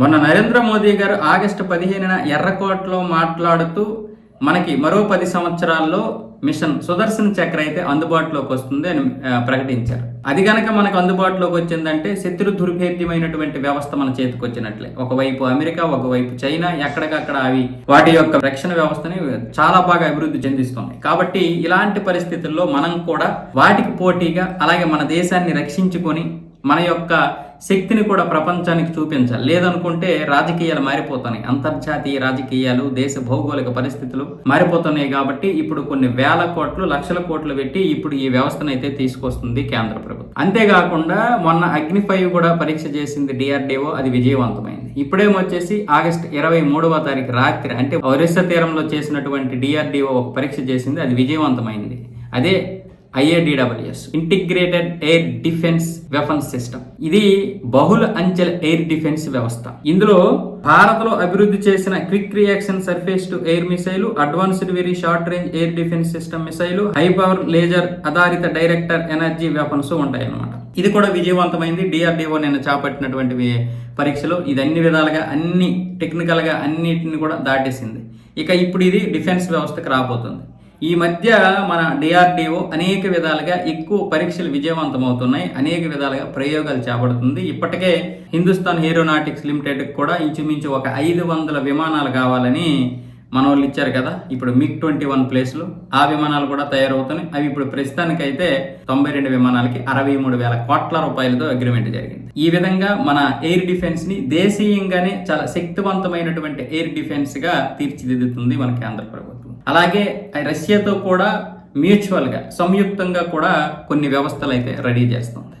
మొన్న నరేంద్ర మోదీ గారు ఆగస్టు పదిహేనున ఎర్రకోటలో మాట్లాడుతూ మనకి మరో పది సంవత్సరాల్లో మిషన్ సుదర్శన్ చక్ర అయితే అందుబాటులోకి వస్తుంది అని ప్రకటించారు. అది కనుక మనకు అందుబాటులోకి వచ్చిందంటే శత్రు దుర్భేద్యమైనటువంటి వ్యవస్థ మన చేతికి వచ్చినట్లే. ఒకవైపు అమెరికా ఒకవైపు చైనా ఎక్కడికక్కడ అవి వాటి యొక్క రక్షణ వ్యవస్థని చాలా బాగా అభివృద్ధి చెందిస్తుంది కాబట్టి ఇలాంటి పరిస్థితుల్లో మనం కూడా వాటికి పోటీగా అలాగే మన దేశాన్ని రక్షించుకొని మన యొక్క శక్తిని కూడా ప్రపంచానికి చూపించాలి. లేదనుకుంటే రాజకీయాలు మారిపోతున్నాయి. అంతర్జాతీయ రాజకీయాలు దేశ భౌగోళిక పరిస్థితులు మారిపోతున్నాయి కాబట్టి ఇప్పుడు కొన్ని వేల కోట్లు లక్షల కోట్లు పెట్టి ఇప్పుడు ఈ వ్యవస్థను అయితే తీసుకొస్తుంది కేంద్ర ప్రభుత్వం. అంతేకాకుండా మొన్న అగ్ని కూడా పరీక్ష చేసింది డిఆర్డిఓ అది విజయవంతమైంది. ఇప్పుడేమొచ్చేసి ఆగస్ట్ ఇరవై మూడవ తారీఖు రాత్రి అంటే ఒరిస్సా తీరంలో చేసినటువంటి డిఆర్డిఓ ఒక పరీక్ష చేసింది అది విజయవంతమైంది. అదే IADWS integrated air defence weapon system ఇది బహుళ అంచెల ఎయిర్ డిఫెన్స్ వ్యవస్థ. ఇందులో భారత్లో అభివృద్ధి చేసిన quick reaction surface to air missile advanced very short range air defence system missile high power laser ఆధారిత డైరెక్టర్ ఎనర్జీ వెపన్స్ ఉంటాయి ఇది కూడా విజయవంతమైంది. డిఆర్డిఓ నేను చేపట్టినటువంటి పరీక్షలో. ఇది అన్ని విధాలుగా అన్ని టెక్నికల్గా అన్నిటిని కూడా దాటేసింది. ఇక ఇప్పుడు ఇది డిఫెన్స్ వ్యవస్థకు రాబోతుంది. ఈ మధ్య మన డిఆర్డిఓ అనేక విధాలుగా ఎక్కువ పరీక్షలు విజయవంతమవుతున్నాయి. అనేక విధాలుగా ప్రయోగాలు చేపడుతుంది. ఇప్పటికే హిందుస్థాన్ ఏరోనాటిక్స్ లిమిటెడ్ కూడా ఇంచుమించు ఒక ఐదు వందల విమానాలు కావాలని మన వాళ్ళు ఇచ్చారు కదా ఇప్పుడు మిగ్ ట్వంటీ వన్ ప్లేస్లు. ఆ విమానాలు కూడా తయారవుతున్నాయి. అవి ఇప్పుడు ప్రస్తుతానికైతే తొంభై రెండు విమానాలకి అరవై మూడు వేల కోట్ల రూపాయలతో అగ్రిమెంట్ జరిగింది. ఈ విధంగా మన ఎయిర్ డిఫెన్స్ని దేశీయంగానే చాలా శక్తివంతమైనటువంటి ఎయిర్ డిఫెన్స్గా తీర్చిదిద్దుతుంది మన కేంద్ర ప్రభుత్వం. అలాగే రష్యాతో కూడా మ్యూచువల్గా సంయుక్తంగా కూడా కొన్ని వ్యవస్థలు అయితే రెడీ చేస్తుంది.